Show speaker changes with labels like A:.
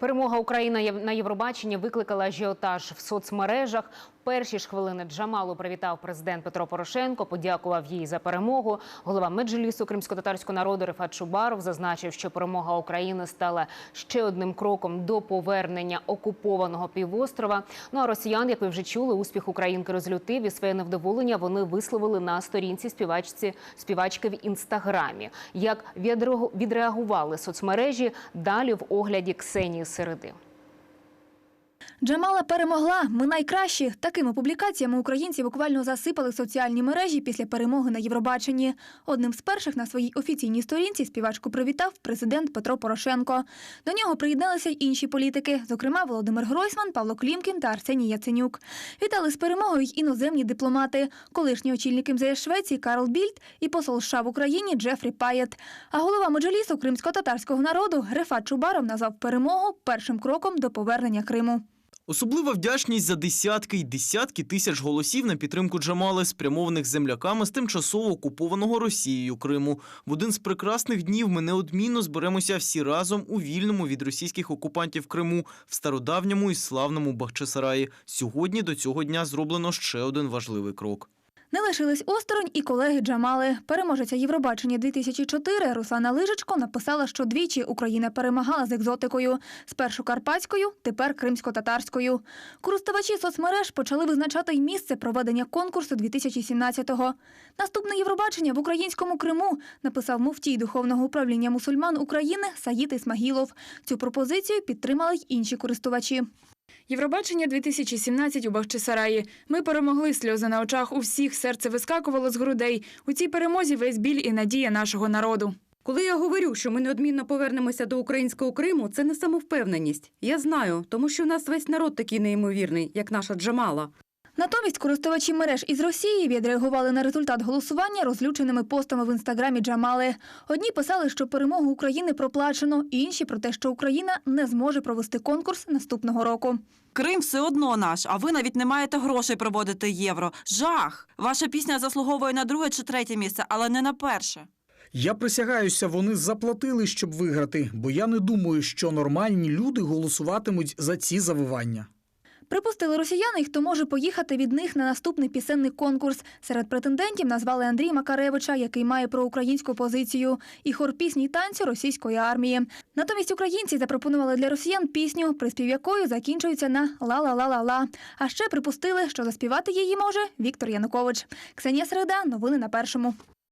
A: Перемога України на Євробаченні викликала ажіотаж в соцмережах. Перші ж хвилини Джамалу привітав президент Петро Порошенко, подякував їй за перемогу. Голова Меджлісу кримсько-татарського народу Рефат Чубаров зазначив, що перемога України стала ще одним кроком до повернення окупованого півострова. Ну а росіян, як ви вже чули, успіх українки розлютив і своє невдоволення вони висловили на сторінці співачці співачки в інстаграмі. Як відреагу- відреагували соцмережі далі в огляді Ксенії Середи.
B: Джамала перемогла. Ми найкращі. Такими публікаціями українці буквально засипали соціальні мережі після перемоги на Євробаченні. Одним з перших на своїй офіційній сторінці співачку привітав президент Петро Порошенко. До нього приєдналися й інші політики, зокрема Володимир Гройсман, Павло Клімкін та Арсеній Яценюк. Вітали з перемогою й іноземні дипломати, колишній очільник МЗС Швеції Карл Більд і посол США в Україні Джефрі Паєт. А голова Меджлісу кримсько-татарського народу Рефат Чубаров назвав перемогу першим кроком до повернення Криму.
C: Особлива вдячність за десятки й десятки тисяч голосів на підтримку Джамали, спрямованих земляками з тимчасово окупованого Росією Криму. В один з прекрасних днів ми неодмінно зберемося всі разом у вільному від російських окупантів Криму в стародавньому і славному Бахчисараї. Сьогодні до цього дня зроблено ще один важливий крок.
B: Не лишились осторонь і колеги Джамали. Переможеця Євробачення 2004 Руслана Лижичко написала, що двічі Україна перемагала з екзотикою. Спершу карпатською, тепер кримсько-татарською. Користувачі соцмереж почали визначати й місце проведення конкурсу 2017-го. Наступне Євробачення в українському Криму, написав муфтій Духовного управління мусульман України Саїд Ісмагілов. Цю пропозицію підтримали й інші користувачі.
D: Євробачення 2017 у Бахчисараї. Ми перемогли сльози на очах у всіх, серце вискакувало з грудей. У цій перемозі весь біль і надія нашого народу.
E: Коли я говорю, що ми неодмінно повернемося до українського Криму, це не самовпевненість. Я знаю, тому що в нас весь народ такий неймовірний, як наша Джамала.
B: Натомість користувачі мереж із Росії відреагували на результат голосування розлюченими постами в інстаграмі Джамали. Одні писали, що перемогу України проплачено, інші про те, що Україна не зможе провести конкурс наступного року.
F: Крим все одно наш, а ви навіть не маєте грошей проводити євро. Жах! Ваша пісня заслуговує на друге чи третє місце, але не на перше.
G: Я присягаюся, вони заплатили, щоб виграти, бо я не думаю, що нормальні люди голосуватимуть за ці завивання.
B: Припустили росіяни, хто може поїхати від них на наступний пісенний конкурс. Серед претендентів назвали Андрія Макаревича, який має проукраїнську позицію, і хор пісні й танцю російської армії. Натомість українці запропонували для росіян пісню, приспів якої закінчується на ла-ла-ла-ла-ла. А ще припустили, що заспівати її може Віктор Янукович. Ксенія Середа, новини на першому.